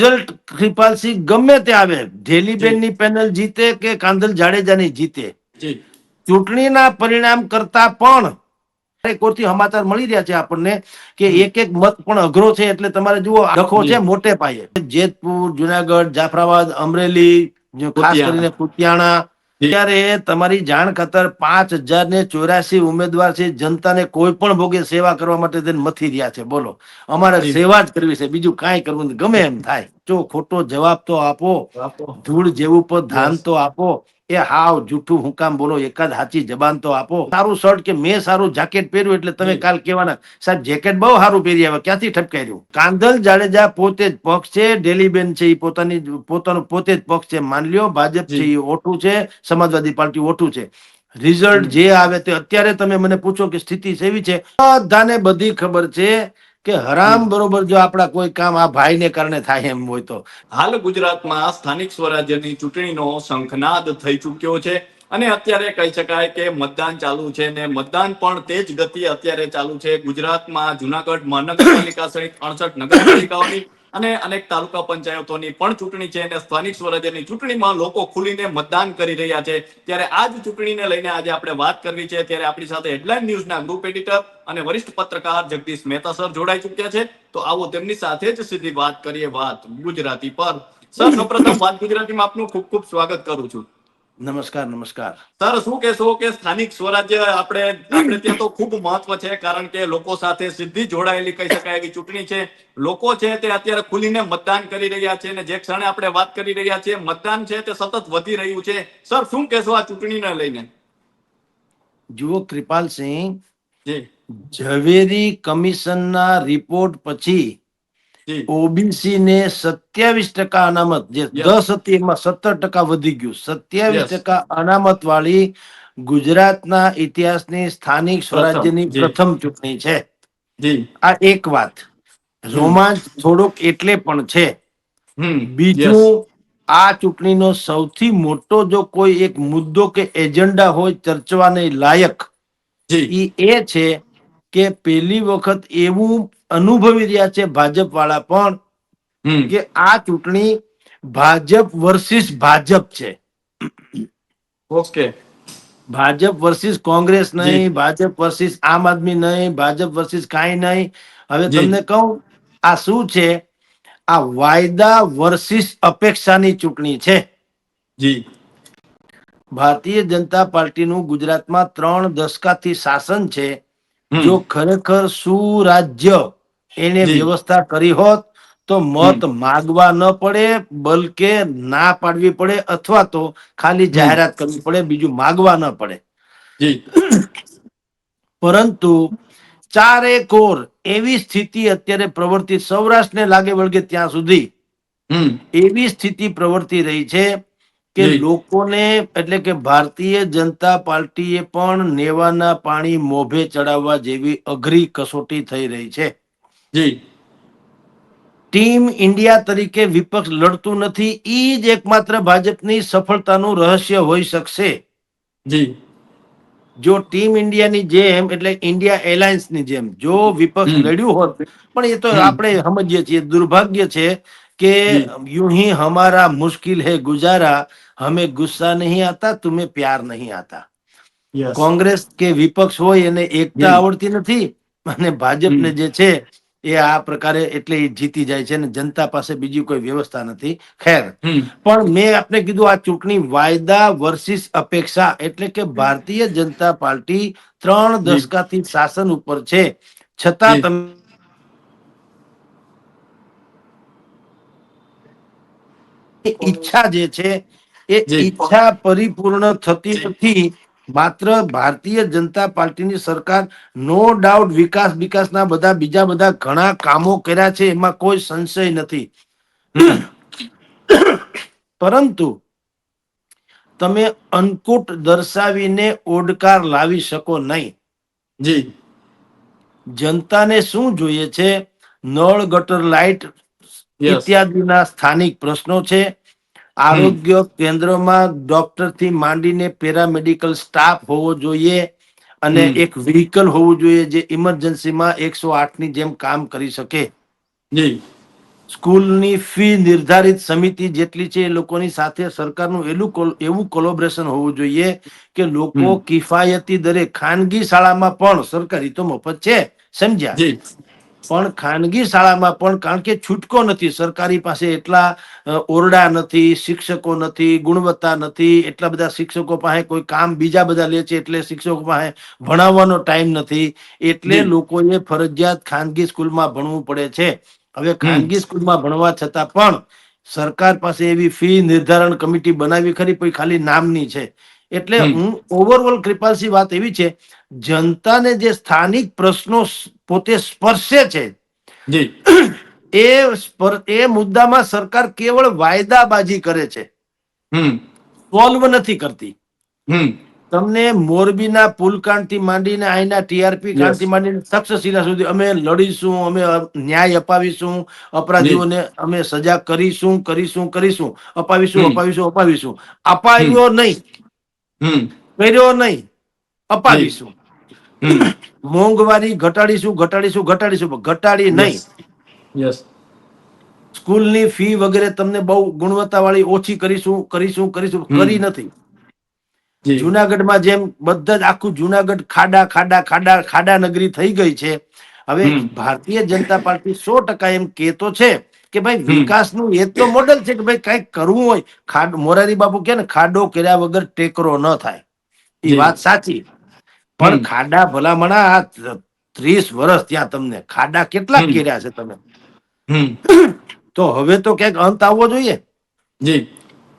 Result Kripalsinh ગમે તે આવે ઢેલીબેનની પેનલ જીતે કે કાંદલ જાડેજાની જીતે? ચૂંટણીના પરિણામ કરતા પણ કોરથી સમાચાર મળી રહ્યા છે આપણને કે એક એક મત પણ અઘરો છે એટલે તમારે જુઓ ડખો છે મોટે પાયે. જેતપુર જુનાગઢ જાફરાબાદ અમરેલી ખાસ. કરીને કુતિયાણા. ત્યારે તમારી જાણ ખતર પાંચ હજાર ને ચોરાસી ઉમેદવાર છે જનતાને કોઈ પણ ભોગે સેવા કરવા માટે તેને મથી રહ્યા છે. બોલો અમારે સેવા જ કરવી છે. બીજું કાંઈ કરવું ગમે એમ થાય. જો ખોટો જવાબ તો આપો. ધૂળ જેવું પર ધાન તો આપો. એ હાવ જૂઠું હું કામ બોલો એકાદ સાચી જબાન તો આપો. સારું શર્ટ કે મેં સારું જાકેટ પહેર્યું એટલે તમે કાલ કહેવાના. સાહેબ જેકેટ બહુ સારું પહેરી આવ્યા ક્યાંથી ઠપકાર્યું? કાંદલ જાડેજા પોતે જ પક્ષ છે ડેલીબેન છે એ પોતાની પોતાનું પોતે જ પક્ષ છે. માન લ્યો ભાજપ છે એ ઓઠું છે સમાજવાદી પાર્ટી ઓઠું છે. રિઝલ્ટ જે આવે તે અત્યારે તમે મને પૂછો કે સ્થિતિ સેવી છે? બધાને બધી ખબર છે કે હરામ બરોબર જો આપણા કોઈ કામ આ ભાઈને કારણે થાય એમ હોય તો. હાલ ગુજરાતમાં સ્થાનિક સ્વરાજ્યની ચૂંટણીનો શંખનાદ થઈ ચૂક્યો છે અને અત્યારે કહી શકાય કે મતદાન ચાલુ છે ને મતદાન પણ તેજ ગતિ અત્યારે ચાલુ છે. ગુજરાતમાં જુનાગઢ મહાનગરપાલિકા સહિત અડસઠ નગરપાલિકાઓની અને અનેક તાલુકા પંચાયતોની પણ ચૂંટણી છે અને સ્થાનિક સ્વરાજ્યની ચૂંટણીમાં લોકો ખુલીને મતદાન કરી રહ્યા છે. ત્યારે આ જ ચૂંટણીને લઈને આજે આપણે વાત કરવી છે. ત્યારે આપણી સાથે હેડલાઇન ન્યૂઝના ગ્રુપ એડિટર અને વરિષ્ઠ પત્રકાર જગદીશ મહેતા સર જોડાઈ ચૂક્યા છે. તો આવો તેમની સાથે જ સીધી વાત કરીએ વાત ગુજરાતી પર. સર સૌપ્રથમ વાત ગુજરાતીમાં આપનું ખૂબ ખૂબ સ્વાગત કરું છું. નમસ્કાર નમસ્કાર. સર શું કહેશો કે સ્થાનિક સ્વરાજ્ય આપણે આપણે ત્યાં તો ખૂબ મહત્વ છે કારણ કે લોકો સાથે સીધી જોડાયેલી કહી શકાય એવી ચૂંટણી છે. લોકો છે તે અત્યારે ખુલીને મતદાન કરી રહ્યા છે અને જે ક્ષણે આપણે વાત કરી રહ્યા છીએ મતદાન છે તે સતત વધી રહ્યું છે. સર શું કહેશો આ ચૂંટણીને લઈને? જુઓ કૃપાલસિંહ જી. ઝવેરી કમિશનના રિપોર્ટ પછી ઓબીસી ને સત્યાવીસ ટકા અનામત જે દસ હતી એમાં સત્તર ટકા વધી ગયું. સત્યાવીસ ટકા અનામત વાળી ગુજરાતના ઇતિહાસની સ્થાનિક સ્વરાજ્યની પ્રથમ ચૂંટણી છે. આ એક વાત. રોમાંચ થોડોક એટલે પણ છે. બીજું આ ચૂંટણીનો સૌથી મોટો જો કોઈ એક મુદ્દો કે એજન્ડા હોય ચર્ચવાને લાયક એ છે કે પહેલી વખત એવું અનુભવી રહ્યા છે ભાજપ વાળા પણ કે આ ચૂંટણી ભાજપ વર્સિસ ભાજપ છે. ઓકે ભાજપ વર્સિસ કોંગ્રેસ નહીં ભાજપ વર્સિસ આમ આદમી નહીં ભાજપ વર્સિસ કાંઈ નહીં. હવે તમને કહું આ શું છે? આ વાયદા વર્સિસ અપેક્ષાની ચૂંટણી છે. જી. ભારતીય જનતા પાર્ટીનું ગુજરાતમાં ત્રણ દશકાથી શાસન છે. જો ખરેખર સુરાજ્ય એને વ્યવસ્થા કરી હોત તો મત માગવા ન પડે બલકે ના પાડવી પડે અથવા તો ખાલી જાહેરાત કરવી પડે બીજું માગવા ન પડે. પરંતુ ચારે કોર એવી સ્થિતિ અત્યારે પ્રવર્તી સૌરાષ્ટ્રને લાગે વળગે ત્યાં સુધી એવી સ્થિતિ પ્રવર્તી રહી છે કે લોકોને એટલે કે ભારતીય જનતા પાર્ટીએ પણ નેવાના પાણી મોભે ચડાવવા જેવી અઘરી કસોટી થઈ રહી છે. જી. ટીમ ઇન્ડિયા તરીકે વિપક્ષ લડતું નથી એ જ એકમાત્ર ભાજપની સફળતાનું રહસ્ય હોઈ શકશે. જી. જો ટીમ ઇન્ડિયાની જેમ એટલે ઇન્ડિયા એલાયન્સની જેમ જો વિપક્ષ લડ્યું હોત પણ એ તો આપણે સમજીએ છીએ દુર્ભાગ્ય છે કે જી. यूं ही हमारा मुश्किल है गुजारा हमें गुस्सा नहीं आता तुम्हें प्यार नहीं आता યસ કોંગ્રેસ કે વિપક્ષ હોય એને એકતા હમ. આવડતી નથી અને ભાજપને હમ. જે છે એ આ પ્રકારે એટલે એ જીતી જાય છે અને જનતા પાસે બીજી કોઈ વ્યવસ્થા નથી ખેર હમ પણ મેં આપને કીધું આ ચૂંટણી વાયદા વર્સિસ અપેક્ષા એટલે કે ભારતીય જનતા પાર્ટી ત્રણ જી. દશકાથી શાસન ઉપર છે છતાં જી. તમે ઈચ્છા જે છે એ ઈચ્છા પરિપૂર્ણ થતી નથી. માત્ર ભારતીય જનતા પાર્ટીની સરકાર નો ડાઉટ વિકાસ વિકાસના બધા બીજા બધા ઘણા કામો કર્યા છે એમાં કોઈ સંશય નથી. પરંતુ તમે અન્નકૂટ દર્શાવીને ઓડકાર લાવી શકો નહીં. જી. જનતાને શું જોઈએ છે? નળ ગટર લાઇટ ઇત્યાદિના સ્થાનિક પ્રશ્નો છે. આરોગ્ય કેન્દ્રમાં ડોક્ટરથી માંડીને પેરામેડિકલ સ્ટાફ હોવો જોઈએ અને એક વ્હીકલ હોવું જોઈએ જે ઇમરજન્સીમાં એકસો ની જેમ કામ કરી શકે. સ્કૂલની ફી નિર્ધારિત સમિતિ જેટલી છે એ લોકોની સાથે સરકારનું એલું એવું કોલોબરેશન હોવું જોઈએ કે લોકો કિફાયતી દરે ખાનગી શાળામાં પણ સરકારી તો મફત છે. સમજ્યા? પણ ખાનગી શાળામાં પણ કારણ કે છૂટકો નથી સરકારી પાસે એટલા ઓરડા નથી શિક્ષકો નથી ગુણવત્તા નથી એટલા બધા શિક્ષકો પાસે કોઈ કામ બીજા બધા લે છે એટલે શિક્ષકો પાસે ભણાવવાનો ટાઈમ નથી. એટલે લોકોએ ફરજિયાત ખાનગી સ્કૂલમાં ભણવું પડે છે. હવે ખાનગી સ્કૂલમાં ભણવા છતાં પણ સરકાર પાસે એવી ફી નિર્ધારણ કમિટી બનાવી ખરી પણ ખાલી નામની છે. એટલે હું ઓવરઓલ કૃપાલસિંહ વાત એવી છે જનતાને જે સ્થાનિક પ્રશ્નો પોતે સ્પર્શે છે એ એ મુદ્દામાં સરકાર કેવળ વાયદાબાજી કરે છે. સોલ્વ નથી કરતી. તમને મોરબીના પુલકાંડથી માંડીને અહીંના ટીઆરપી. કાંડથી માંડીને તક્ષશિલા સુધી અમે લડીશું અમે ન્યાય અપાવીશું અપરાધીઓને અમે સજા કરીશું કરીશું કરીશું અપાવીશું અપાવીશું અપાવીશું. અપાવ્યો નહીં. કર્યો નહીં. અપાવીશું મોંઘવારી ઘટાડીશું ઘટાડીશું ઘટાડીશું ઘટાડી નહીં. સ્કૂલની ફી વગેરે તમને બહુ ગુણવત્તાવાળી ઓછી કરીશું કરીશું કરીશું કરી નથી. જુનાગઢમાં જેમ બધા જ આખું જુનાગઢ ખાડા ખાડા ખાડા ખાડા નગરી થઈ ગઈ છે. હવે ભારતીય જનતા પાર્ટી સો ટકા એમ કેતો છે. કે ભાઈ વિકાસનું એ તો મોડલ છે કે ભાઈ કંઈક કરવું હોય. ખાડ મોરારી બાપુ કે ને ખાડો કર્યા વગર ટેકરો ન થાય. એ વાત સાચી. પણ ખાડા ભલામણા આ ત્રીસ વર્ષ ત્યાં તમને. ખાડા કેટલા કર્યા છે તમે? તો હવે તો ક્યાંક અંત આવવો જોઈએ. જી.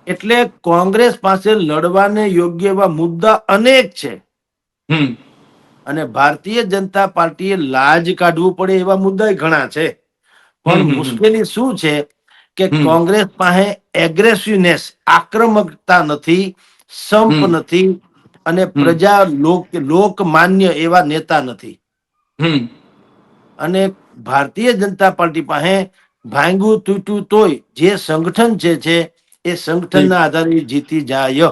એટલે કોંગ્રેસ પાસે લડવાને યોગ્ય એવા મુદ્દા અનેક છે. અને ભારતીય જનતા પાર્ટીએ લાજ કાઢવું પડે એવા મુદ્દા ઘણા છે. પણ. મુશ્કેલી શું છે કે કોંગ્રેસ પાસે એગ્રેસિવનેસ આક્રમકતા નથી સંપ નથી અને પ્રજા લોક લોકમાન્ય એવા નેતા નથી. અને ભારતીય જનતા પાર્ટી પાસે ભાંગું તૂટ્યું તોય જે સંગઠન છે છે એ સંગઠનના આધારે જીતી જાય.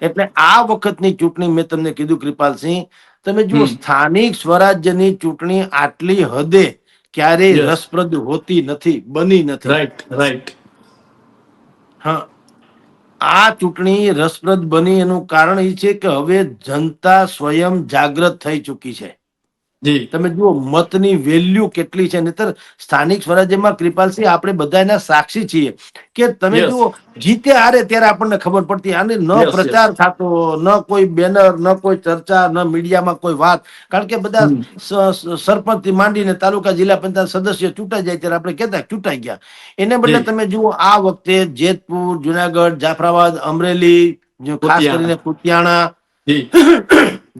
એટલે આ વખતની ચૂંટણી મેં તમને કીધું કૃપાલસિંહ તમે જુઓ. સ્થાનિક સ્વરાજ્યની ચૂંટણી આટલી હદે ક્યારેય રસપ્રદ હોતી નથી બની નથી. રાઈટ રાઈટ હા. આ ચૂંટણી રસપ્રદ બની એનું કારણ એ છે કે હવે જનતા સ્વયં જાગૃત થઈ ચૂકી છે. જી તમે જુઓ મતની વેલ્યુ કેટલી છે નહીતર સ્થાનિક સ્વરાજ્યમાં કૃપાલસિંહ આપણે બધા એના સાક્ષી છીએ. કે તમે જુઓ જીતે હારે ત્યારે આપણને ખબર પડતી આને ન. પ્રચાર થતો ન કોઈ બેનર ન કોઈ ચર્ચા ન મીડિયામાં કોઈ વાત. કારણ કે બધા સરપંચથી માંડીને તાલુકા જિલ્લા પંચાયત સદસ્ય ચૂંટાઈ જાય ત્યારે આપણે કહેતા ચૂંટાઈ ગયા. એને બદલે તમે જુઓ આ વખતે જેતપુર જુનાગઢ જાફરાબાદ અમરેલી ખાસ કરીને કુતિયાણા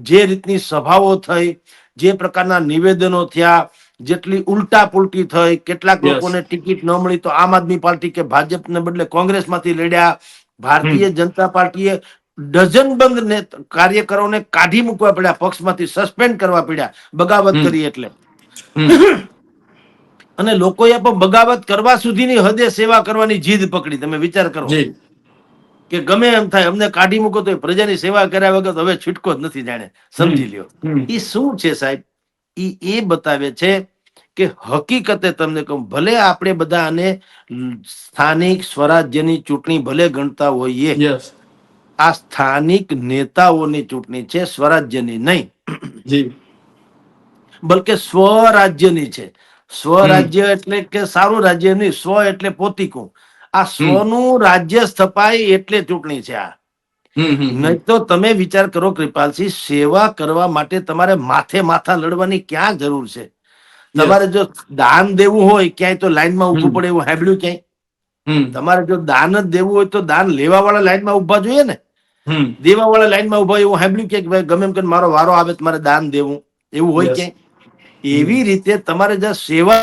જે રીતની સભાઓ થઈ જે પ્રકારના નિવેદનો થયા જેટલી ઉલટા પુલટી થઈ કેટલાક લોકોને ટિકિટ ન મળી તો આમ આદમી પાર્ટી કે ભાજપને બદલે કોંગ્રેસમાંથી લડ્યા. ભારતીય જનતા પાર્ટીએ ડઝન બંધ ને કાર્યકરોને કાઢી મૂકવા પડ્યા પક્ષમાંથી સસ્પેન્ડ કરવા પડ્યા બગાવત કરી એટલે. અને લોકોએ પણ બગાવત કરવા સુધીની હદે સેવા કરવાની જીદ પકડી તમે વિચાર કરો. કે ગમે એમ થાય અમને કાઢી મૂકો તો પ્રજાની સેવા કર્યા વગર હવે છૂટકો જ નથી જાણે. સમજી લ્યો. એ શું છે સાહેબ? એ એ બતાવે છે કે હકીકતે તમને કહું ભલે આપણે બધા આને સ્થાનિક સ્વરાજ્યની ચૂંટણી ભલે ગણતા હોઈએ આ સ્થાનિક નેતાઓની ચૂંટણી છે સ્વરાજ્યની નહીં. બલકે સ્વરાજ્યની છે. સ્વરાજ્ય એટલે કે સારું રાજ્ય નહીં સ્વ એટલે પોતીકું. આ સ્વનું રાજ્ય સ્થપાય એટલે ચૂંટણી છે આ. નહીં તો તમે વિચાર કરો કૃપાલસિંહ સેવા કરવા માટે તમારે માથે માથા લડવાની ક્યાં જરૂર છે? તમારે જો દાન દેવું હોય ક્યાંય તો લાઈનમાં ઉભું. પડે એવું હેબડ્યું ક્યાંય? તમારે જો દાન જ દેવું હોય તો દાન લેવા વાળા લાઈનમાં ઊભા જોઈએ ને? દેવા વાળા લાઈનમાં ઊભા એવું સાંભળ્યું કે ભાઈ ગમે એમ કે મારો વારો આવે તો મારે દાન દેવું. એવું હોય. ક્યાંય? એવી રીતે તમારે જ્યાં સેવા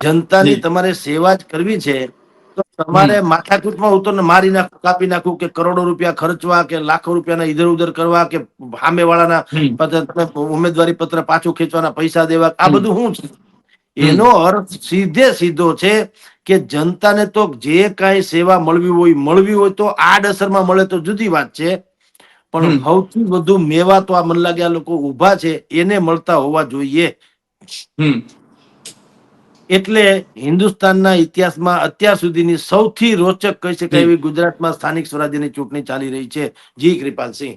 જનતાની. તમારે સેવા જ કરવી છે તો તમારે માથાકૂટમાં ઉતરને મારી નાખું કાપી નાખું કે કરોડો રૂપિયા ખર્ચવા કે લાખો રૂપિયાના ઇધર ઉધર કરવા કે સામે વાળાના ઉમેદવારી પત્ર પાછું ખેંચવાના પૈસા દેવા આ બધું શું છે. એનો અર્થ સીધે સીધો છે કે જનતાને તો જે કાંઈ સેવા મળવી હોય મળવી હોય તો આડઅસરમાં મળે તો જુદી વાત છે. પણ સૌથી વધુ મેવા તો આ મન લાગે લોકો ઊભા છે એને મળતા હોવા જોઈએ. હમ. એટલે હિન્દુસ્તાનના ઇતિહાસમાં અત્યાર સુધીની સૌથી રોચક કહી શકાય એવી ગુજરાતમાં સ્થાનિક સ્વરાજ્યની ચૂંટણી ચાલી રહી છે. જી કૃપાલસિંહ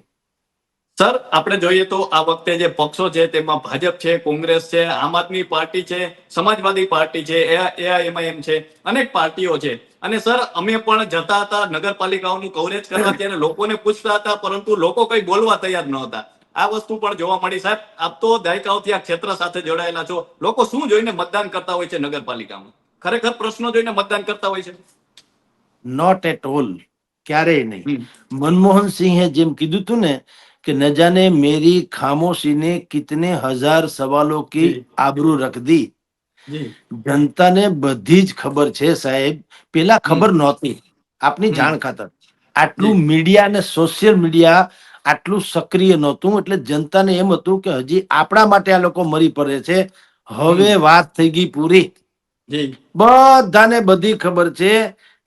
સર આપણે જોઈએ તો આ વખતે જે પક્ષો છે તેમાં ભાજપ છે કોંગ્રેસ છે આમ આદમી પાર્ટી છે સમાજવાદી પાર્ટી છે એઆઈએમઆઈએમ છે અનેક પાર્ટીઓ છે. અને સર અમે પણ જતા હતા નગરપાલિકાઓનું કવરેજ કરવા ત્યારે લોકોને પૂછતા હતા પરંતુ લોકો કઈ બોલવા તૈયાર ન હતા આ વસ્તુ પણ જોવા મળી સાહેબ. આપ તો દાયકાઓથી આ ક્ષેત્ર સાથે જોડાયેલા છો. લોકો શું જોઈને મતદાન કરતા હોય છે નગરપાલિકામાં? ખરેખર પ્રશ્નો જોઈને મતદાન કરતા હોય છે? નોટ એટ ઓલ ક્યારેય નહીં. મનમોહન સિંહે જેમ કીધું હતું ને જાને મેરી ખામોશી ને કિતને હજાર સવાલો કી જી. આબરૂ રખ દી જનતાને બધી જ ખબર છે સાહેબ. પેલા ખબર નહોતી. આપની જાણ ખાતર. આટલું મીડિયા અને સોશિયલ મીડિયા આટલું સક્રિય નહોતું એટલે જનતાને એમ હતું કે હજી આપણા માટે આ લોકો મરી પડે છે. હવે વાત થઈ ગઈ પૂરી. બધાને બધી ખબર છે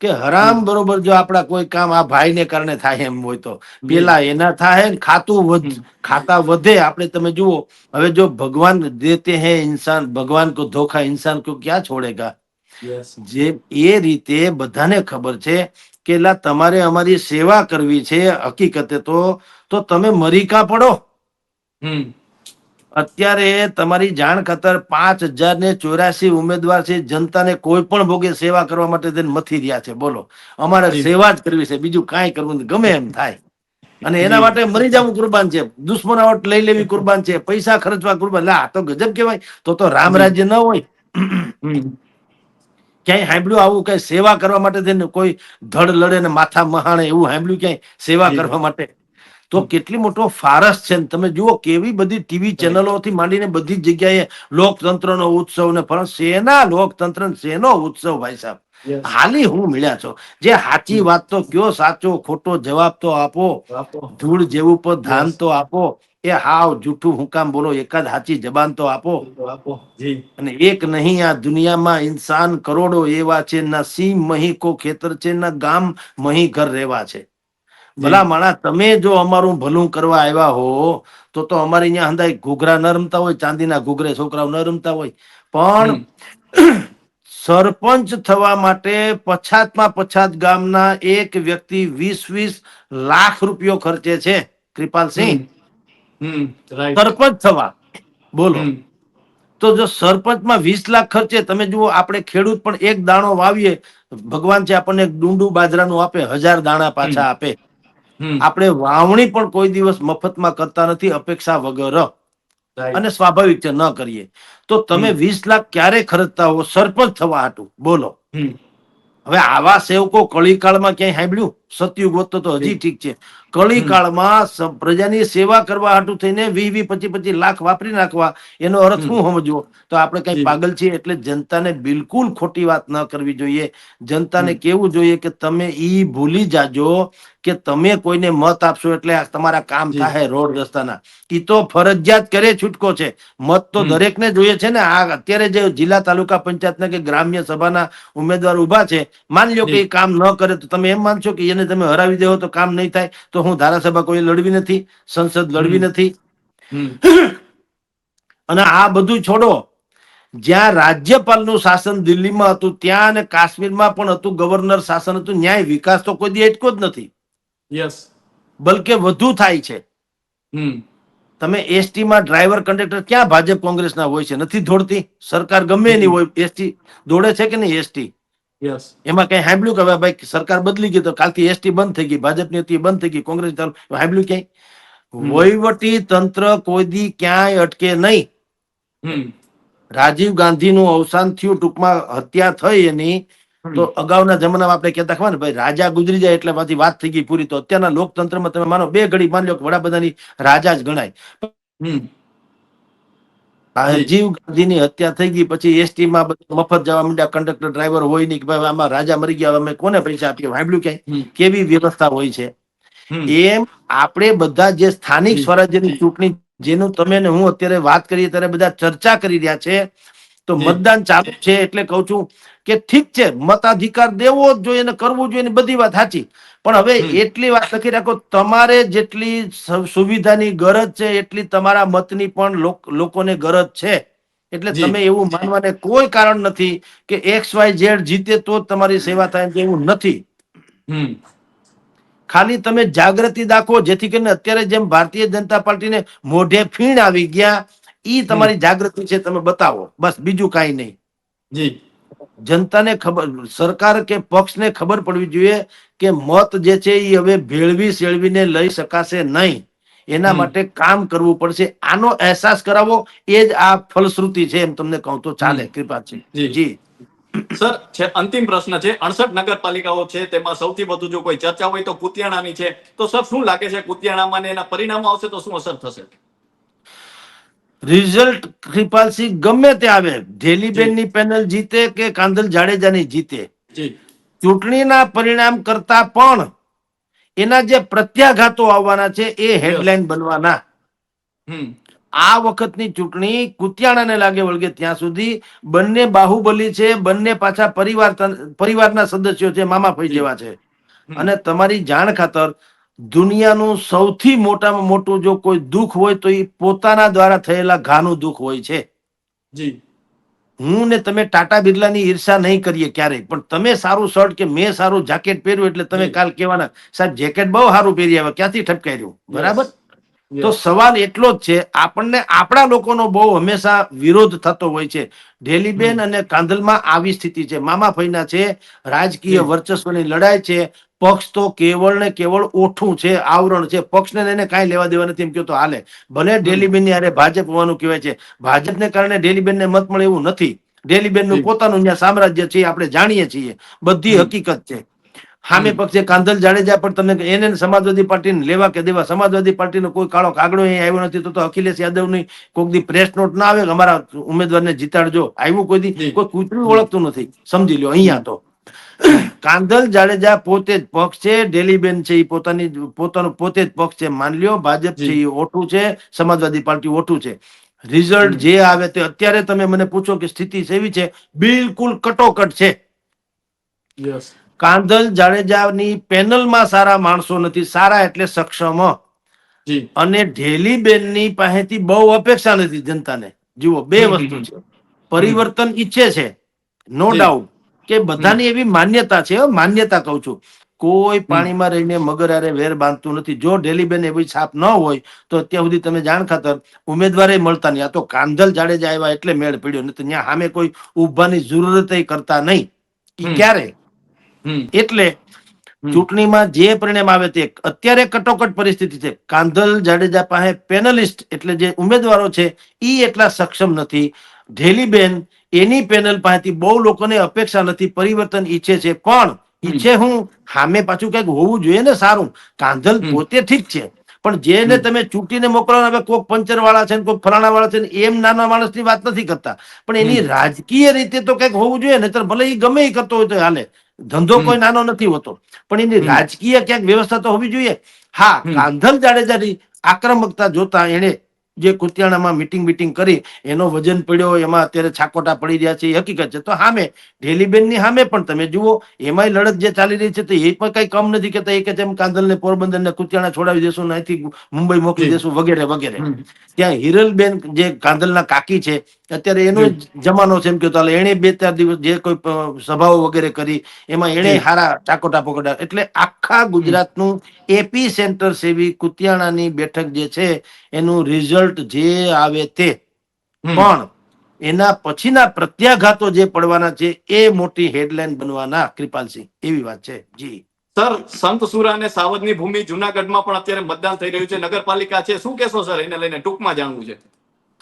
કે હરામ બરોબર જો આપણા કોઈ કામ આ ભાઈને કારણે થાય એમ હોય તો. પેલા એના થાય ને ખાતું ખાતા વધે. આપણે તમે જુઓ હવે જો ભગવાન દેતે હે ઇન્સાન ભગવાન કો ધોખા ઇન્સાન કો ક્યાં છોડેગા? જે એ રીતે બધાને ખબર છે કે લા તમારે અમારી સેવા કરવી છે હકીકતે તો તો તમે મરીકા પડો. અત્યારે તમારી જાણ ખાતર પાંચ હજાર ને ચોરાસી ઉમેદવાર છે જનતાને કોઈ પણ ભોગે સેવા કરવા માટે તેને મથી રહ્યા છે. બોલો અમારે સેવા જ કરવી છે બીજું કાંઈ કરવું ગમે એમ થાય. અને એના માટે મરી જવું કુરબાન છે દુશ્મનાવટ લઈ લેવી કુરબાન છે પૈસા ખર્ચવા કુરબાન. લા આ તો ગજબ કહેવાય. તો તો રામ રાજ્ય ન હોય. હમ. ક્યાંય સાંભળ્યું આવું કઈ સેવા કરવા માટે થઈને કોઈ ધડ લડે ને માથા મહાણે એવું સાંભળ્યું ક્યાંય સેવા કરવા માટે? તો કેટલી મોટો ફારસ છે તમે જુઓ કેવી બધી ટીવી ચેનલોથી માંડીને બધી જ જગ્યાએ લોકતંત્રનો ઉત્સવ ને ફરક શેના લોકતંત્ર સેનો શેનો ઉત્સવ ભાઈ સાહેબ. હાલી હું મળ્યા છો. જે સાચી વાત તો કયો સાચો ખોટો જવાબ તો આપો. ધૂળ જેવું પર ધાન તો આપો. એ હાવ જૂઠું હું કામ બોલો એકાદ સાચી જબાન તો આપો. આપો અને એક નહીં આ દુનિયામાં ઇન્સાન કરોડો એવા છે ના સિંહ મહી કો ખેતર છે ના ગામ મહી ઘર રહેવા છે. ભલા માણા તમે જો અમારું ભલું કરવા આવ્યા હો તો તો અમારે અહીંયા હંદાય ઘૂઘરા ન રમતા હોય ચાંદીના ઘૂઘરે છોકરાઓ ન રમતા હોય. પણ સરપંચ થવા માટે પછાતમાં પછાત ગામના એક વ્યક્તિ વીસ વીસ લાખ રૂપિયો ખર્ચે છે. કૃપાલસિંહ સરપંચ થવા. બોલો. તો જો સરપંચમાં વીસ લાખ ખર્ચે તમે જુઓ આપણે ખેડૂત પણ એક દાણો વાવીએ ભગવાન છે આપણને ડુંડું બાજરાનું આપે હજાર દાણા પાછા આપે. આપણે વાવણી પણ કોઈ દિવસ મફતમાં કરતા નથી અપેક્ષા વગર. અને સ્વાભાવિક છે ન કરીએ. તો તમે વીસ લાખ ક્યારે ખર્ચતા હો? સરપંચ થવા હાટું. બોલો. હવે આવા સેવકો કળીકાળમાં ક્યાંય સાંભળ્યું? સત્યુગ હોત તો હજી ઠીક છે. કળી કાળમાં પ્રજાની સેવા કરવા હાટું થઈને વીસ વીસ પચીસ પચીસ લાખ વાપરી નાખવા એનો અર્થ શું સમજવો? તો આપણે કઈ પાગલ છીએ એટલે જનતાને બિલકુલ ખોટી વાત ન કરવી જોઈએ. જનતાને કેવું જોઈએ કે તમે ઈ ભૂલી જાજો કે તમે કોઈને મત આપશો એટલે તમારા કામ. થાય રોડ રસ્તાના. ઈ તો ફરજિયાત કરે છૂટકો છે. મત તો. દરેકને જોઈએ છે ને આ અત્યારે જે જિલ્લા તાલુકા પંચાયતના કે ગ્રામ્ય સભાના ઉમેદવાર ઊભા છે માની લો કે એ કામ ન કરે તો તમે એમ માનશો કે એને તમે હરાવી દેવો તો કામ નહીં થાય તો હું ધારાસભા કોઈ લડવી નથી સંસદ લડવી નથી. અને આ બધું છોડો. જ્યાં રાજ્યપાલનું શાસન દિલ્હીમાં હતું ત્યાં અને કાશ્મીરમાં પણ હતું ગવર્નર શાસન હતું ન્યાય વિકાસ તો કોઈ દી અટકો જ નથી. યસ બલકે વધુ થાય છે. તમે એસટી માં ડ્રાઈવર કંડક્ટર ક્યાં ભાજપ કોંગ્રેસના હોય છે? નથી દોડતી? સરકાર ગમે એની હોય એસટી દોડે છે કે નહીં એસટી? યસ એમાં કઈ સાંભળ્યું કે હવે ભાઈ સરકાર બદલી ગઈ તો કાલથી એસટી બંધ થઈ ગઈ ભાજપની હતી બંધ થઈ ગઈ કોંગ્રેસ ચાલુ સાંભળ્યું ક્યાંય? વહીવટી તંત્ર કોઈ દી ક્યાંય અટકે નહીં. રાજીવ ગાંધીનું અવસાન થયું ટૂંકમાં હત્યા થઈ એની. તો અગાઉના જમાનામાં આપણે કહેતા ખબર ને ભાઈ રાજા ગુજરી જાય એટલે પાછી વાત થઈ ગઈ પૂરી. તો અત્યારના લોકતંત્રમાં તમે માનો બે ઘડી માની લો કે વડાપ્રધાનની રાજા જ ગણાય. રાજીવ ગાંધીની હત્યા થઈ ગઈ પછી એસટી માં બધા મફત જવા માંડ્યા કંડક્ટર ડ્રાઈવર હોય નહીં કે ભાઈ આમાં રાજા મરી ગયા અમે કોને પૈસા આપીએ? વાંભળ્યું ક્યાંય? કેવી વ્યવસ્થા હોય છે? એમ આપણે બધા જે સ્થાનિક. સ્વરાજ્યની ચૂંટણી જેનું તમે ને હું અત્યારે વાત કરીએ ત્યારે બધા ચર્ચા કરી રહ્યા છે તો મતદાન ચાલુ છે એટલે કઉ છું કે ઠીક છે મતાધિકાર દેવો જ જોઈએ ને કરવું જોઈએ બધી વાત સાચી. પણ હવે એટલી વાત લખી રાખો તમારે જેટલી સુવિધાની ગરજ છે એટલી તમારા મતની પણ લોકોને ગરજ છે. એટલે તમે એવું માનવાને કોઈ કારણ નથી કે એક્સ વાય ઝેડ જીતે તો તમારી સેવા થાય એવું નથી. ખાલી તમે જાગૃતિ દાખવો જેથી કરીને અત્યારે જેમ ભારતીય જનતા પાર્ટીને મોઢે ફીણ આવી ગયા ઈ તમારી જાગૃતિ છે તમે બતાવો. બસ બીજું કાંઈ નહીં. જી. જનતાને ખબર સરકાર કે પક્ષને ખબર પડવી જોઈએ કે મત જે છે એ હવે ભેળવી શેળવીને લઈ શકાશે નહીં. એના માટે કામ કરવું પડશે. આનો અહેસાસ કરાવો એ જ આ ફલશ્રુતિ છે એમ તમને કહું તો ચાલે. કૃપા છે. જી. સર છે અંતિમ પ્રશ્ન છે. અડસઠ નગરપાલિકાઓ છે તેમાં સૌથી વધુ જો કોઈ ચર્ચા હોય તો કુતિયાણાની છે. તો સર શું લાગે છે? કુતિયાણામાં ને એના પરિણામો આવશે તો શું અસર થશે? રિઝલ્ટ કૃપાલસિંહ ગમે તે આવે ઢેલીબેનની પેનલ જીતે કે કાંદલ જાડેજાની જીતે? ચૂંટણીના પરિણામ કરતા પણ એના જે પ્રત્યાઘાતો આવવાના છે એ હેડલાઇન બનવાના. આ વખતની ચૂંટણી કુતિયાણાને લાગે વળગે ત્યાં સુધી. બંને બાહુબલી છે બંને પાછા પરિવાર પરિવારના સદસ્યો છે મામા ફઈ. જેવા છે. અને તમારી જાણ ખાતર દુનિયાનું સૌથી મોટામાં મોટું જો કોઈ દુઃખ હોય તો એ પોતાના દ્વારા થયેલા ઘાનું દુઃખ હોય છે. જી. હું ને તમે ટાટા બિરલાની ઈર્ષા નહીં કરીએ ક્યારેય પણ તમે સારું શર્ટ કે મેં સારું જાકેટ પહેર્યું એટલે તમે કાલ કહેવાના સાહેબ જેકેટ બહુ સારું પહેરી આવ્યા ક્યાંથી ઠપકાર્યું? બરાબર? Yes. તો સવાલ એટલો જ છે આપણને આપણા લોકોનો બહુ હંમેશા વિરોધ થતો હોય છે. ઢેલીબેન અને કાંધલમાં આવી સ્થિતિ છે. મામા ફઈના છે રાજકીય વર્ચસ્વની લડાઈ છે પક્ષ તો કેવળ ને કેવળ ઓઠું છે આવરણ છે. પક્ષને લઈને કાંઈ લેવા દેવા નથી એમ કહ્યું તો હાલે. ભલે ઢેલીબેનની હારે ભાજપ હોવાનું કહેવાય છે. ભાજપને કારણે ઢેલીબેનને મત મળે એવું નથી. ઢેલીબેનનું નું પોતાનું ત્યાં સામ્રાજ્ય છે આપણે જાણીએ છીએ. બધી હકીકત છે. સામે. પક્ષે કાંધલ જાડેજા પણ તમે એને સમાજવાદી પાર્ટીને લેવા કે દેવા? સમાજવાદી પાર્ટીનો કોઈ કાળો કાગડો અહીં આવ્યો નથી તો અખિલેશ યાદવની કોઈક દી પ્રેસ નોટ ના આવે અમારા ઉમેદવારને જીતાડજો. આવ્યું કોઈ દી? કોઈ કૂતરું ઓળખતું નથી. સમજી લો અહીંયા તો. કાંધલ જાડેજા પોતે જ પક્ષ છે ડેલીબેન છે એ પોતાની પોતાનો પોતે જ પક્ષ છે માન લ્યો ભાજપ છે એ ઓઠું છે સમાજવાદી પાર્ટી ઓઠું છે. રિઝલ્ટ જે આવે તે અત્યારે તમે મને પૂછો કે સ્થિતિ સેવી છે? બિલકુલ કટોકટ છે. યસ કાંધલ જાડેજાની પેનલમાં સારા માણસો નથી સારા એટલે સક્ષમ. અને ઢેલી બેનની પાસેથી બહુ અપેક્ષા નથી જનતાને. જુઓ બે વસ્તુ છે. પરિવર્તન ઈચ્છે છે. નો ડાઉટ કે બધાની એવી માન્યતા છે માન્યતા કહું છું. કોઈ પાણીમાં રહીને મગર હારે વેર બાંધતું નથી. જો ઢેલીબેન એવી છાપ ન હોય તો અત્યાર સુધી તમે જાણ ખાતર ઉમેદવારે મળતા નહીં. આ તો કાંધલ જાડેજા આવ્યા એટલે મેળ પડ્યો. નહીં તો ત્યાં સામે કોઈ ઉભાની જરૂરત કરતા નહીં. ક્યારે? એટલે ચૂંટણીમાં જે પરિણામ આવે તે અત્યારે કટોકટ પરિસ્થિતિ છે. કાંધલ જાડેજા પાસે પેનલિસ્ટ એટલે જે ઉમેદવારો છે એ એટલા સક્ષમ નથી. ઢેલીબેન એની પેનલ પાસેથી બહુ લોકોને અપેક્ષા નથી પરિવર્તન ઈચ્છે છે. પણ ઈચ્છે હું સામે પાછું કંઈક હોવું જોઈએ ને સારું. કાંધલ પોતે ઠીક છે. પણ જેને તમે ચૂંટીને મોકલવાના હવે કોઈક પંચર વાળા છે ને કોઈક ફલાણા વાળા છે એમ નાના માણસની વાત નથી કરતા. પણ એની રાજકીય રીતે તો કંઈક હોવું જોઈએ ને ભલે એ ગમે એ કરતો હોય તો હાલે. ધંધો કોઈ નાનો નથી હોતો. પણ એની રાજકીય ક્યાંક વ્યવસ્થા તો હોવી જોઈએ. હા. કાંધલ જાડેજાની આક્રમકતા જોતા એને જે કુતિયાણામાં મીટિંગ મિટિંગ કરી એનો વજન પડ્યો એમાં અત્યારે છાકોટા પડી રહ્યા છે એ હકીકત છે. તો સામે ઢેલીબેનની સામે પણ તમે જુઓ એમાંય લડત જે ચાલી રહી છે તો એ પણ કઈ કમ નથી કેતા એ કે તેમ કાંદલ ને પોરબંદર ને કુતિયાણા છોડાવી દેશું અહીંથી મુંબઈ મોકલી. દેશું વગેરે વગેરે. ત્યાં હિરલબેન જે કાંદલના કાકી છે અત્યારે એનો જમાનો છે એમ કે ચાલે એણે બે ચાર દિવસ જે કોઈ સભાઓ વગેરે કરી એમાં એને હારા ચાકોટા પકડા એટલે આખા ગુજરાતનું એપી સેન્ટર સેવી કુતિયાણાની બેઠક જે છે એનું રિઝલ્ટ જે આવે તે. પણ એના પછીના પ્રત્યાઘાતો જે પડવાના છે એ મોટી હેડલાઇન બનવાના કૃપાલસિંહ એવી વાત છે. જી. સર સંત સુરા અને સાવજની ભૂમિ જુનાગઢમાં પણ અત્યારે મતદાન થઈ રહ્યું છે. નગરપાલિકા છે. શું કહેશો સર એને લઈને? ટૂંકમાં જાણવું છે.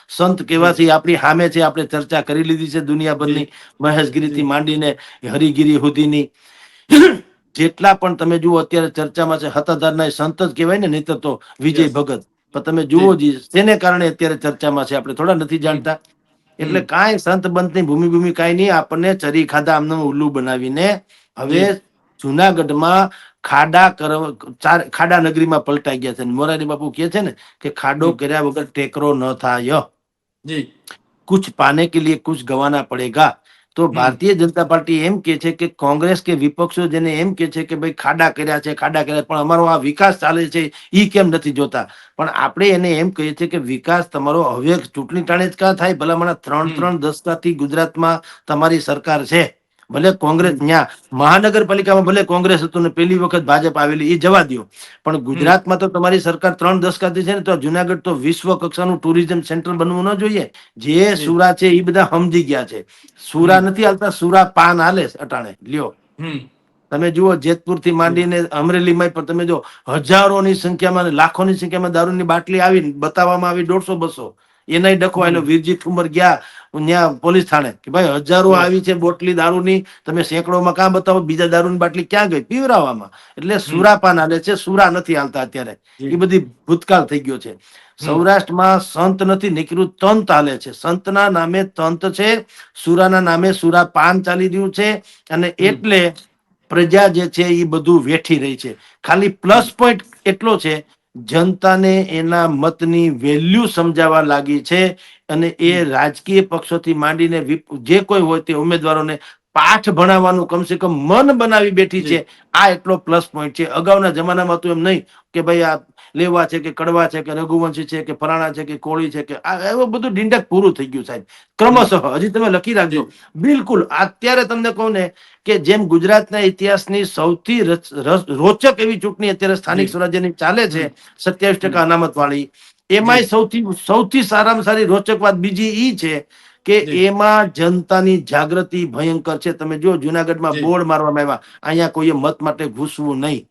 સંત કેવાથી આપણી સામે છે. આપણે ચર્ચા કરી લીધી છે દુનિયાભરની મહેશગીરીથી માંડીને હરિગીરી સુધીની. જેટલા પણ તમે જુઓ અત્યારે ચર્ચામાં છે હતાધારના સંત જ કહેવાય ને નહીતર તો વિજય ભગત. પણ તમે જુઓ જેને કારણે અત્યારે ચર્ચામાં છે આપણે થોડા નથી જાણતા. એટલે કાંઈ સંત બંતની ભૂમિ ભૂમિ કાંઈ નહીં આપણને ચરી ખાધા આમનું ઉલ્લુ બનાવીને હવે જુનાગઢમાં ખાડા ચાર ખાડા નગરીમાં પલટાઈ ગયા છે. મોરારી બાપુ કે છે ને કે ખાડો કર્યા વગર ટેકરો ન થાય કુછ પાને કે લીએ કુછ ગવાના પડેગા. તો ભારતીય જનતા પાર્ટી એમ કે છે કે કોંગ્રેસ કે વિપક્ષો જેને એમ કે છે કે ભાઈ ખાડા કર્યા છે ખાડા કર્યા પણ અમારો આ વિકાસ ચાલે છે એ કેમ નથી જોતા? પણ આપણે એને એમ કહીએ છીએ કે વિકાસ તમારો હવે ચૂંટણી ટાણે જ ક્યાં થાય? ભલામણા ત્રણ ત્રણ દસકાથી ગુજરાતમાં તમારી સરકાર છે. ભલે કોંગ્રેસ મહાનગરપાલિકામાં ભલે કોંગ્રેસ હતું ને પેલી વખત ભાજપ આવેલી એ જવા દો પણ ગુજરાતમાં તો તમારી સરકાર ત્રણ દશકાથી છે ને તો જુનાગઢ તો વિશ્વ કક્ષાનું ટુરિઝમ સેન્ટર બનવું ન જોઈએ. જે સુરા છે એ બધા સમજી ગયા છે. સુરા નથી હાલતા સુરા પાન હાલે અટાણે. લ્યો. તમે જુઓ જેતપુરથી માંડીને અમરેલીમાં પણ તમે જો હજારોની સંખ્યામાં લાખોની સંખ્યામાં દારૂની બાટલી આવી બતાવવામાં આવી દોઢસો બસો. એનાય ડખો આવેલો વીરજી ઠુમર ગયા ત્યાં પોલીસ થાણે કે ભાઈ હજારો આવી છે બોટલી દારૂની તમે સેંકડોમાં કાં બતાવો બીજા દારૂની બાટલી ક્યાં ગઈ? પીવરાવામાં. એટલે સુરાપાન હાલે છે સુરા નથી હાલતા અત્યારે. એ બધી ભૂતકાળ થઈ ગયો છે. સૌરાષ્ટ્રમાં સંત નથી નીકળ્યું તંત હાલે છે. સંતના નામે તંત છે સુરાના નામે સુરા પાન ચાલી રહ્યું છે અને એટલે પ્રજા જે છે એ બધું વેઠી રહી છે. ખાલી પ્લસ પોઈન્ટ એટલો છે જનતાને એના મતની વેલ્યુ સમજાવવા લાગી છે અને એ રાજકીય પક્ષોથી માંડીને જે કોઈ હોય તે ઉમેદવારોને પાઠ ભણાવવાનું કમસે કમ મન બનાવી બેઠી છે. આ એટલો પ્લસ પોઈન્ટ છે. અગાઉના જમાનામાં તો એમ નહીં કે ભાઈ આ લેવા છે કે કડવા છે કે રઘુવંશી છે કે ફલાણા છે કે કોળી છે કે આ એવું બધું ડિંડક પૂરું થઈ ગયું સાહેબ. ક્રમશઃ હજી તમે લખી રાખજો. બિલકુલ અત્યારે તમને કહું ને કે જેમ ગુજરાતના ઇતિહાસની સૌથી રોચક એવી ચૂંટણી અત્યારે સ્થાનિક. સ્વરાજ્યની ચાલે છે સત્યાવીસ ટકા અનામત વાળી એમાંય સૌથી સૌથી સારામાં સારી રોચક વાત બીજી ઈ છે કે એમાં જનતાની જાગૃતિ ભયંકર છે. તમે જો જુનાગઢમાં. બોર્ડ મારવામાં આવ્યા. અહીંયા કોઈએ મત માટે ઘૂસવું નહીં.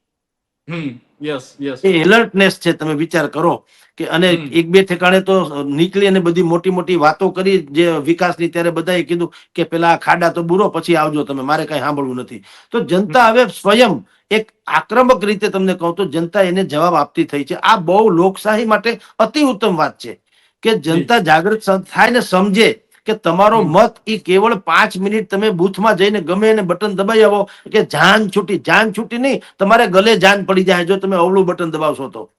એ એલર્ટનેસ છે તમે વિચાર કરો કે અને એક બે ઠેકાણે તો નીકળી અને બધી મોટી મોટી વાતો કરી જે વિકાસની ત્યારે બધાએ કીધું કે પેલા આ ખાડા તો બુરો પછી આવજો તમે મારે કઈ સાંભળવું નથી. તો જનતા હવે સ્વયં એક આક્રમક રીતે તમને કહું તો જનતા એને જવાબ આપતી થઈ છે. આ બહુ લોકશાહી માટે અતિ ઉત્તમ વાત છે કે જનતા જાગૃત થાય ને સમજે કે તમારો મત એ કેવળ પાંચ મિનિટ તમે બૂથમાં જઈને ગમે એને બટન દબાઈ આવો. કે જાન છૂટી જાન છૂટી નહીં તમારે ગલે જાન પડી જાય જો તમે અવળું બટન દબાવશો તો.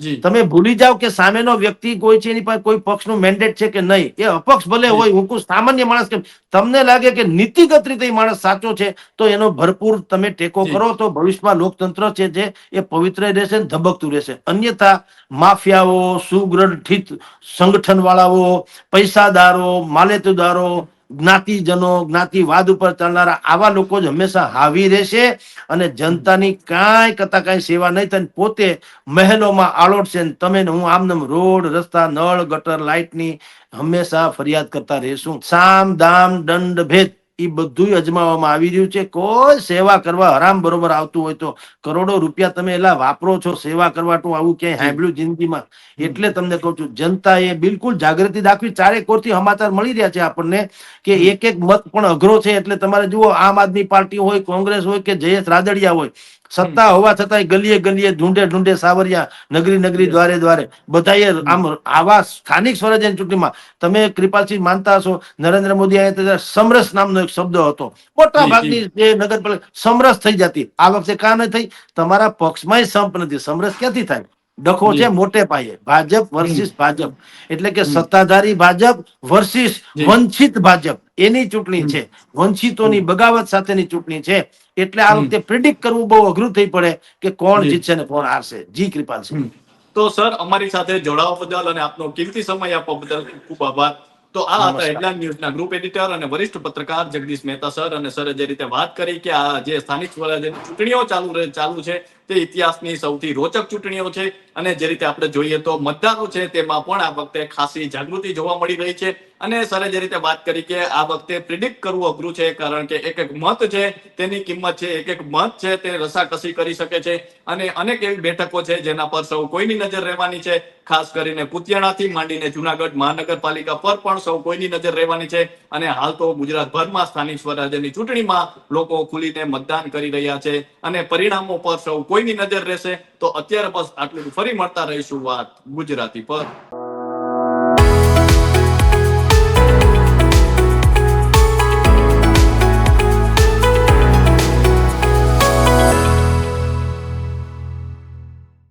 તમે ભૂલી જાઓ કે સામેનો વ્યક્તિ કોઈ છે એની પાસે કોઈ પક્ષનું મેન્ડેટ છે કે નહીં. એ અપક્ષ ભલે હોય હું સામાન્ય માણસ કે તમને લાગે કે નીતિગત રીતે એ માણસ સાચો છે તો એનો ભરપૂર તમે ટેકો કરો તો ભવિષ્યમાં લોકતંત્ર છે જે એ પવિત્ર રહેશે ને ધબકતું રહેશે. અન્યથા માફિયાઓ સુગ્રઠિત સંગઠન વાળાઓ પૈસાદારો માલેતુદારો જ્ઞાતિજનો, જ્ઞાતિવાદ ઉપર ચાલનારા આવા લોકો જ હંમેશા હાવી રહેશે અને જનતાની કાંઈ કરતા કાંઈ સેવા નહીં થાય પોતે મહેલોમાં આલોટશે તમે હું આમનેમ રોડ, રસ્તા, નળ, ગટર, લાઇટની હંમેશા ફરિયાદ કરતા રહેશું. સામ, દામ, દંડ, ભેદ. એ બધું અજમાવવામાં આવી રહ્યું છે. કોઈ સેવા કરવા હરામ બરોબર આવતું હોય તો કરોડો રૂપિયા તમે એલા વાપરો છો સેવા કરવા તો આવું ક્યાંય સાંભળ્યું જિંદગીમાં? એટલે તમને કહું છું જનતાએ બિલકુલ જાગૃતિ દાખવી ચારે કોરથી સમાચાર મળી રહ્યા છે આપણને કે એક એક મત પણ અઘરો છે. એટલે તમારે જુઓ આમ આદમી પાર્ટી હોય કોંગ્રેસ હોય કે જયેશ રાદડિયા હોય સત્તા હોવા છતાંય ગલીએ ગલીએ ઢૂંઢે ઢૂંઢે સાવરિયા નગરી નગરી દ્વારે દ્વારે બધાએ આમ આવા સ્થાનિક સ્વરાજ્યની ચૂંટણીમાં તમે કૃપાલસિંહ માનતા હશો નરેન્દ્ર મોદી અહીંયા સમરસ નામનો એક શબ્દ હતો. મોટા ભાગની જે નગરપાલિકા સમરસ થઈ જતી. આ વખતે કાં ન થઈ? તમારા પક્ષમાં સંપ નથી. સમરસ ક્યાંથી થાય? ડખો છે મોટે પાયે. ભાજપ વર્સિસ ભાજપ. એટલે કે સત્તાધારી ભાજપ વર્સિસ વંચિત ભાજપ. એની ચૂંટણી છે. વંચિતોની બગાવત સાથેની ચૂંટણી છે. એટલે આ વખતે પ્રિડિક્ટ કરવું બહુ અઘરું થઈ પડે કે કોણ જીતશે ને કોણ હારશે. જી કૃપાલ સિંહ તો સર અમારી સાથે જોડાવા બદલ અને આપનો કિંમતી સમય આપવા બદલ ખૂબ આભાર. તો આ હતા હેડલાઇન ન્યૂઝના ગ્રુપ એડિટર અને વરિષ્ઠ પત્રકાર જગદીશ મહેતા સર. અને સર જે રીતે વાત કરી કે આ જે સ્થાનિક સ્વરાજ્યની ચૂંટણીઓ ચાલુ રહે- ચાલુ છે તે ઇતિહાસની સૌથી રોચક ચૂંટણીઓ છે. અને જે રીતે આપણે જોઈએ તો મતદારો છે તેમાં પણ આ વખતે ખાસી જાગૃતિ જોવા મળી રહી છે. અને સરે જે રીતે વાત કરી કે આ વખતે પ્રિડિક્ટ કરવું અઘરું છે, કારણ કે એક એક મત છે તેની કિંમત છે, એક એક મત છે તે રસાકસી કરી શકે છે. અને અનેક એવી બેઠકો છે જેના પર સૌ કોઈની નજર રહેવાની છે. ખાસ કરીને કુતિયાણાથી માંડીને જુનાગઢ મહાનગરપાલિકા પર પણ સૌ કોઈની નજર રહેવાની છે. અને હાલ તો ગુજરાતભરમાં સ્થાનિક સ્વરાજ્યની ચૂંટણીમાં લોકો ખુલીને મતદાન કરી રહ્યા છે. અને પરિણામો પર સૌ કોઈની નજર રહેશે તો અત્યારે બસ આટલું ફરી મળતા રહીશું વાત ગુજરાતી પર.